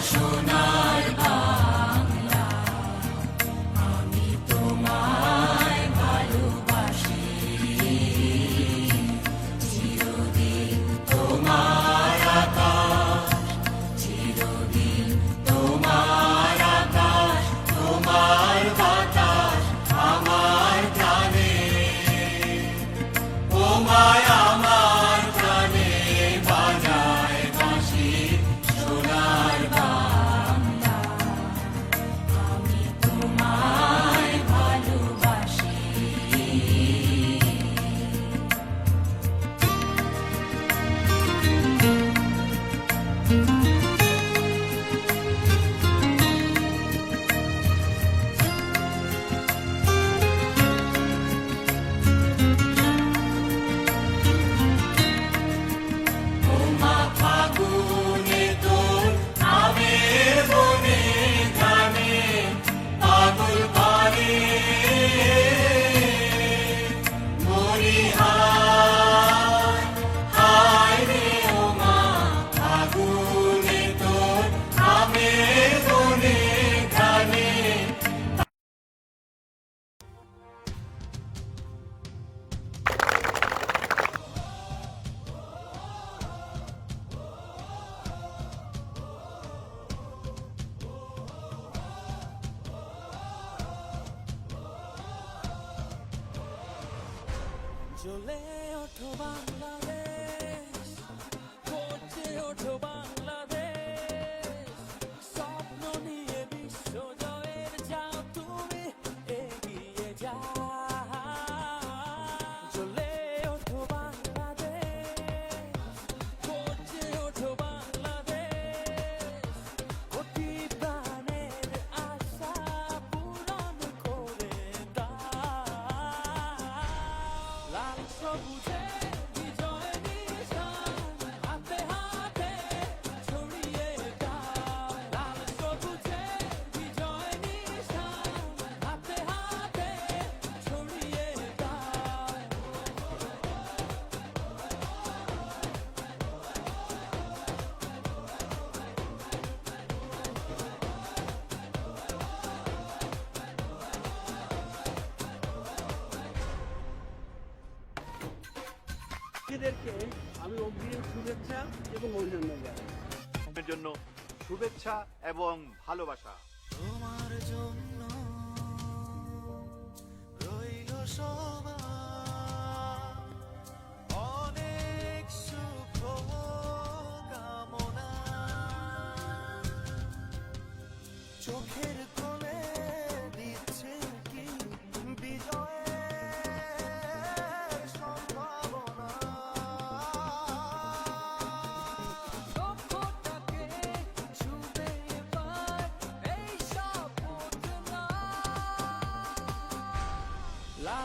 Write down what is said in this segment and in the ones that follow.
Shuna. চলে ওঠো বাংলাদেশ। প্রার্থীদেরকে আমি অগ্রিম শুভেচ্ছা এবং অভিনন্দন জানাই। জন্য শুভেচ্ছা এবং ভালোবাসা। তোমার জন্য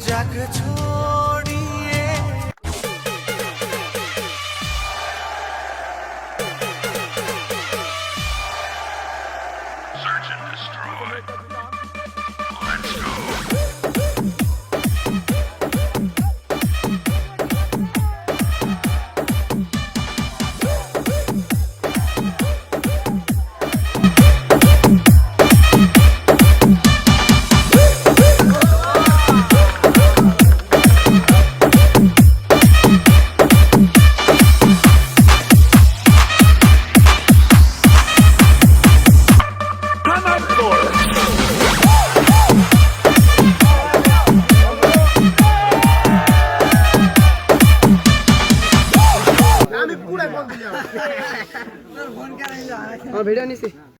যাক আমার ভিডিও নিছি।